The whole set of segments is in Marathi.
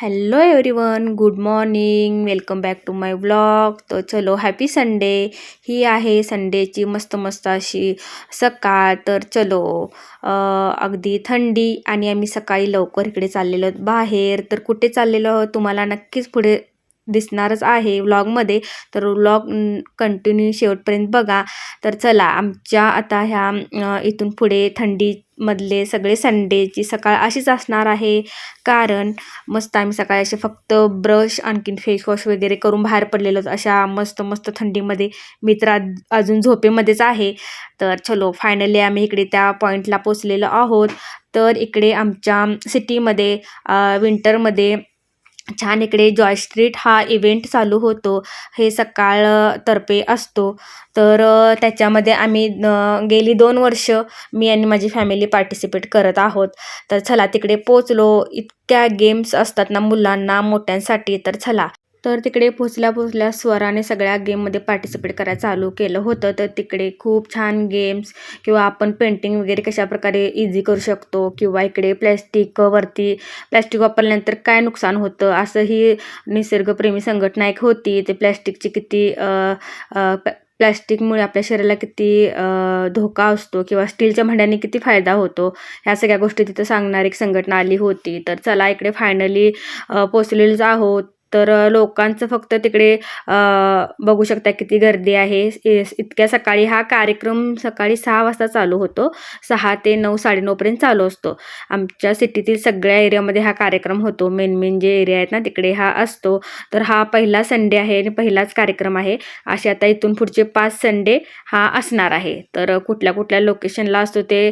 Hello everyone good morning welcome back to my blog तर चलो हॅपी संडे ही आहे संडेची मस्त मस्त अशी सकाळ. तर चलो अगदी थंडी आणि आम्ही सकाळी लवकर इकडे चाललेलो आहोत बाहेर. तर कुठे चाललेलो आहोत? तुम्हाला नक्कीच पुढे दिसणारच आहे व्लॉगमध्ये तर व्लॉग कंटिन्यू शेवटपर्यंत बघा. तर चला आमच्या आता ह्या इथून पुढे थंडीमधले सगळे संडेची सकाळ अशीच असणार आहे. कारण मस्त आम्ही सकाळी असे फक्त ब्रश आणखीन फेसवॉश वगैरे करून बाहेर पडलेलो अशा मस्त मस्त थंडीमध्ये. मी तर आज- अजून झोपेमध्येच आहे. तर चलो फायनली आम्ही इकडे त्या पॉईंटला पोचलेलो आहोत. तर इकडे आमच्या सिटीमध्ये विंटरमध्ये छान इकडे जॉय स्ट्रीट हा इव्हेंट चालू होतो. हे सकाळ तर्फे असतो. तर त्याच्यामध्ये आम्ही गेली दोन वर्ष मी आणि माझी फॅमिली पार्टिसिपेट करत आहोत. तर चला तिकडे पोचलो इतक्या गेम्स असतात ना मुलांना मोठ्यांसाठी तर चला. तर तिकडे पोचल्या पोचल्या स्वराने सगळ्या गेममध्ये पार्टिसिपेट करायला चालू केलं होतं. तर तिकडे खूप छान गेम्स किंवा आपण पेंटिंग वगैरे कशा प्रकारे इझी करू शकतो किंवा इकडे प्लॅस्टिकवरती प्लॅस्टिक वापरल्यानंतर काय नुकसान होतं? असं ही निसर्गप्रेमी संघटना एक होती. ते प्लॅस्टिकची किती प्लॅस्टिकमुळे आपल्या शरीराला किती धोका असतो किंवा स्टीलच्या भांड्याने किती फायदा होतो? ह्या सगळ्या गोष्टी तिथं सांगणारी एक संघटना आली होती. तर चला इकडे फायनली पोचलेलोच आहोत. तर लोकांचं फक्त तिकडे बघू शकता किती गर्दी आहे. इतक्या सकाळी हा कार्यक्रम सकाळी सहा वाजता चालू होतो. सहा ते नऊ साडेनऊपर्यंत चालू असतो. आमच्या सिटीतील सगळ्या एरियामध्ये हा कार्यक्रम होतो. मेन मेन जे एरिया आहेत ना तिकडे हा असतो. तर हा पहिला संडे आहे आणि पहिलाच कार्यक्रम आहे. असे आता इथून पुढचे पाच संडे हा असणार आहे. तर कुठल्या कुठल्या लोकेशनला असतो ते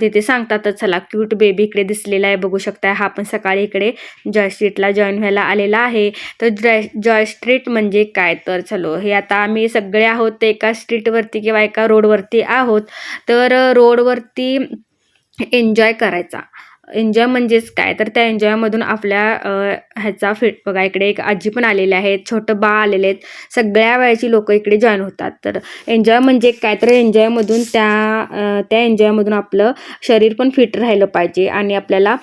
तिथे सांगतातच. चला क्यूट बेबी इकडे दिसलेला आहे. बघू शकता हा पण सकाळी इकडे जॉय स्ट्रीटला जॉईन व्हायला आलेला आहे. तर जॉय जॉय स्ट्रीट म्हणजे काय? तर चलो हे आता आम्ही सगळे आहोत ते एका स्ट्रीटवरती किंवा एका रोडवरती आहोत. तर रोडवरती एन्जॉय करायचा. एन्जॉय म्हणजेच काय? तर त्या एन्जॉयमधून आपल्या ह्याचा फिट बघा इकडे एक आजी पण आलेले आहेत छोटं बा आलेले आहेत. सगळ्या वयाची लोक इकडे जॉईन होतात. तर एन्जॉय म्हणजे काय? तर एन्जॉयमधून त्या त्या एन्जॉयमधून आपलं शरीर पण फिट राहिलं पाहिजे आणि आपल्याला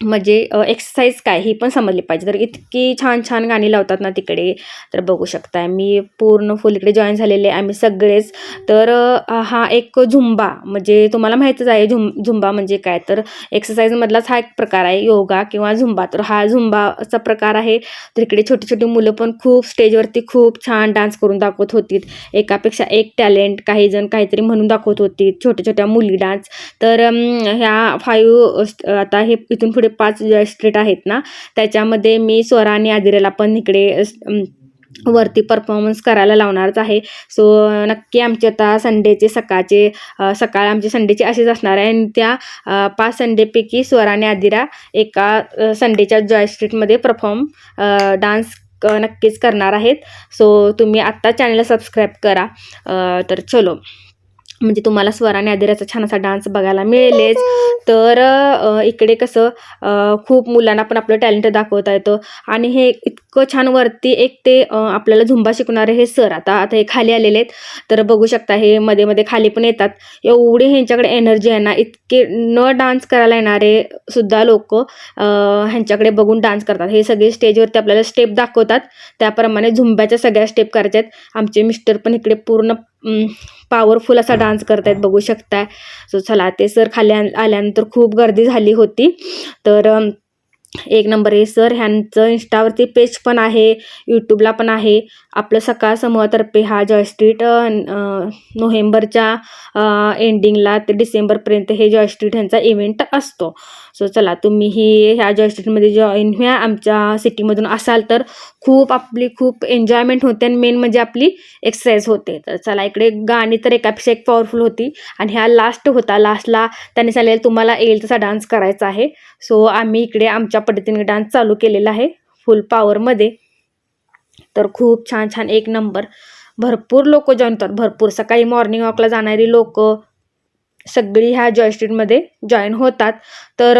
म्हणजे एक्सरसाइज काय ही पण समजली पाहिजे. तर इतकी छान छान गाणी लावतात ना तिकडे तर बघू शकताय. मी पूर्ण फुल इकडे जॉईन झालेले आम्ही सगळेच. तर हा एक झुंबा म्हणजे तुम्हाला माहीतच आहे झुं झुंबा म्हणजे काय? तर एक्सरसाइजमधलाच हा एक प्रकार आहे योगा किंवा झुंबा. तर हा झुंबाचा प्रकार आहे. तर इकडे छोटी छोटी मुलं पण खूप स्टेजवरती खूप छान डान्स करून दाखवत होती एकापेक्षा एक टॅलेंट काही जण काहीतरी म्हणून दाखवत होती छोट्या छोट्या मुली डान्स तर ह्या फाईव्ह आता हे इथून पुढे पाच स्ट्रीट आहेत ना त्याच्यामध्ये मी स्वरा आणि आदिरेला पण इकडे वरती परफॉर्मन्स करायला लावणारच आहे. सो नक्की आमचे आता संडेचे सकाळचे सकाळ आमचे संडेचे असेच असणार आहे. आणि त्या पाच संडेपैकी स्वरा आणि आदिरा एका संडेच्या जॉय स्ट्रीटमध्ये परफॉर्म डान्स नक्कीच करणार आहेत. सो तुम्ही आत्ता चॅनलला सबस्क्राईब करा. तर चलो. म्हणजे तुम्हाला स्वराने आदिराचा छान असा डान्स बघायला मिळेलच. तर इकडे कसं खूप मुलांना पण आपलं टॅलेंट दाखवता येतं. आणि हे इतकं छान वरती एक ते आपल्याला झुंबा शिकणारे हे सर आता आता हे खाली आलेले आहेत. तर बघू शकता हे मध्ये मध्ये खाली पण येतात. एवढे ह्यांच्याकडे एनर्जी आहे ना इतके न डान्स करायला येणारे सुद्धा लोक ह्यांच्याकडे बघून डान्स करतात. हे सगळे स्टेजवरती आपल्याला स्टेप दाखवतात. त्याप्रमाणे झुंब्याच्या सगळ्या स्टेप करायच्या आहेत आमचे मिस्टर पण इकडे पूर्ण पॉवरफुल असा डान्स करतायत. बघू शकताय. सो चला ते सर खाली आल्यानंतर खूप गर्दी झाली होती. तर एक नंबर आहे. सर ह्यांचं इंस्टावरती पेज पण आहे यूट्यूबला पण आहे. आपलं सकाळ समूहातर्फे हा जॉयस्ट्रीट नोव्हेंबरच्या एंडिंगला ते डिसेंबरपर्यंत हे जॉयस्ट्रीट ह्यांचा इव्हेंट असतो. सो चला तुम्हीही ह्या जॉय जॉईन व्हा. आमच्या सिटीमधून असाल तर खूप आपली खूप एन्जॉयमेंट होते आणि मेन म्हणजे आपली एक्सरसाइज होते. तर चला इकडे गाणी तर एकापेक्षा एक पॉवरफुल होती. आणि ह्या लास्ट होता. लास्टला त्यांनी सांगितलं तुम्हाला येईल तसा डान्स करायचा आहे. सो आम्ही इकडे आमच्या पद्धतीने डान्स चालू केलेला आहे. फुल पॉवरमध्ये तर खूप छान छान एक नंबर भरपूर लोक जॉईन होतात. भरपूर. सकाळी मॉर्निंग वॉकला जाणारी लोक सगळी ह्या जॉयस्ट्रीटमध्ये जॉईन होतात. तर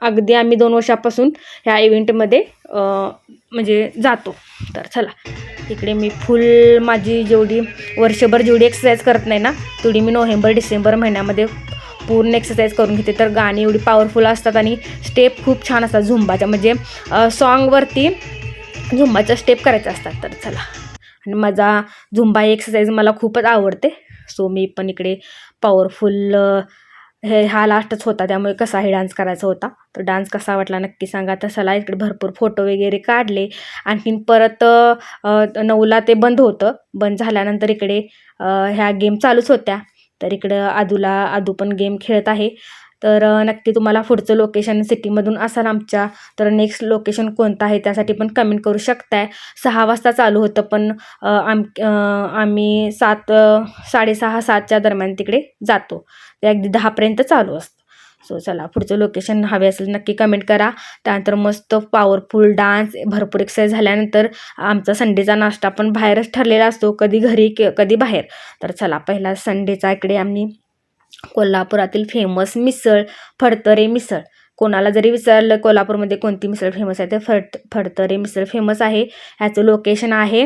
अगदी आम्ही दोन वर्षापासून ह्या इव्हेंटमध्ये म्हणजे जातो. तर चला इकडे मी फुल माझी जेवढी वर्षभर जेवढी एक्सरसाइज करत नाही ना तेवढी मी नोव्हेंबर डिसेंबर महिन्यामध्ये पूर्ण एक्सरसाइज करून घेते. तर गाणी एवढी पॉवरफुल असतात आणि स्टेप खूप छान असतात झुंबाच्या. म्हणजे सॉन्गवरती झुंबाच्या स्टेप करायच्या असतात. तर चला. आणि माझा झुंबा एक्सरसाइज मला खूपच आवडते. सो मी पण इकडे पॉवरफुल हे हा लास्टच होता. त्यामुळे कसा हे डान्स करायचा होता? तर डान्स कसा वाटला नक्की सांगा. तर चला इकडे भरपूर फोटो वगैरे काढले. आणखीन परत नऊला ते बंद होतं. बंद झाल्यानंतर इकडे ह्या गेम चालूच होत्या. तर इकडं आदूला आदू पण गेम खेळत आहे. तर नक्की तुम्हाला पुढचं लोकेशन सिटीमधून असाल आमच्या. तर नेक्स्ट लोकेशन कोणतं आहे त्यासाठी पण कमेंट करू शकताय. सहा वाजता चालू होतं पण आम आम्ही सात साडेसहा सातच्या दरम्यान तिकडे जातो. ते अगदी दहापर्यंत चालू असतं. सो चला पुढचं लोकेशन हवे असेल नक्की कमेंट करा. त्यानंतर मस्त पॉवरफुल डान्स भरपूर एक्सरसाइज झाल्यानंतर आमचा संडेचा नाश्ता पण बाहेरच ठरलेला असतो. कधी घरी के कधी बाहेर. तर चला पहिला संडेचा इकडे आम्ही कोल्हापुरातील फेमस मिसळ फडतरे मिसळ. कोणाला जरी विचारलं कोल्हापूरमध्ये कोणती मिसळ फेमस आहे तर फड फडतरे मिसळ फेमस आहे. ह्याचं लोकेशन आहे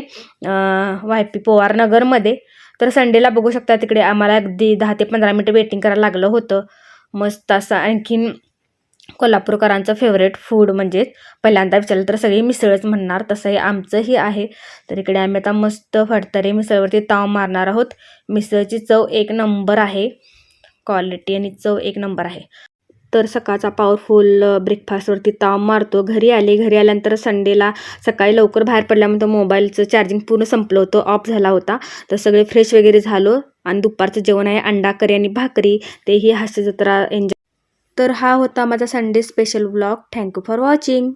वाय पी पोवार नगरमध्ये. तर संडेला बघू शकता तिकडे आम्हाला अगदी दहा ते पंधरा मिनटं वेटिंग करायला लागलं होतं. मस्त असं आणखीन कोल्हापूरकरांचं फेवरेट फूड म्हणजे पहिल्यांदा विचारलं तर सगळी मिसळच म्हणणार तसंही आमचंही आहे. तर इकडे आम्ही आता मस्त फडतरे मिसळवरती ताव मारणार आहोत. मिसळची चव एक नंबर आहे. क्वालिटी आणि चव एक नंबर आहे. तर सकाळचा पॉवरफुल ब्रेकफास्टवरती ताव मारतो. घरी आले घरी आल्यानंतर संडेला सकाळी लवकर बाहेर पडल्यानंतर मोबाईलचं चार्जिंग पूर्ण संपलं होतं. ऑफ झाला होता. तर सगळे फ्रेश वगैरे झालो. आणि दुपारचं जेवण आहे अंडा करी आणि भाकरी. तेही हास्य जत्रा एन्जॉय तर हा होता माझा Sunday special blog thank you for watching